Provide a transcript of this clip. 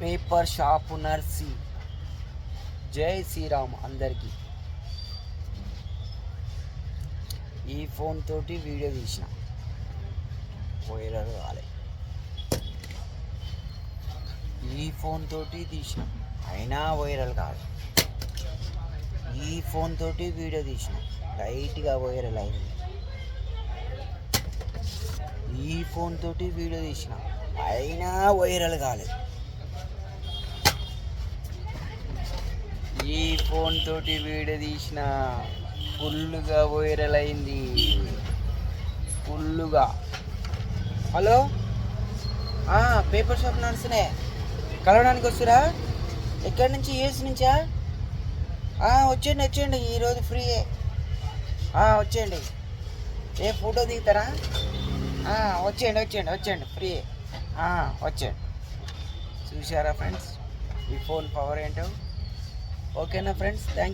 Paper shop నర్సి. జై శ్రీరామ్ అందరికీ. ఈ ఫోన్ తోటి వీడియో తీసిన. వైరల్ కాలే. ఈ ఫోన్ తోటి తీసిన. అయినా వైరల్ కాదు. ఈ ఫోన్ తోటి వీడియో తీసిన. లైట్గా వైరల్ అయింది. ఈ ఫోన్ తోటి వీడియో తీసిన. అయినా వైరల్ కాలేదు. ఫోన్ తోటి వీడియో తీసిన ఫుల్గా వైరల్ అయింది. ఫుల్లుగా. హలో? పేపర్ షాప్ నడుస్తున్నాయి. కలవడానికి వస్తురా? ఎక్కడి నుంచి? యూఎస్ నుంచా? వచ్చేయండి వచ్చేయండి. ఈరోజు ఫ్రీయే వచ్చేయండి. ఏ ఫోటో దిగుతారా? వచ్చేయండి వచ్చేయండి వచ్చేయండి. ఫ్రీయే వచ్చేయండి. చూసారా ఫ్రెండ్స్ ఈ ఫోన్ పవర్ ఏంటో? ఓకేనా ఫ్రెండ్స్ థ్యాంక్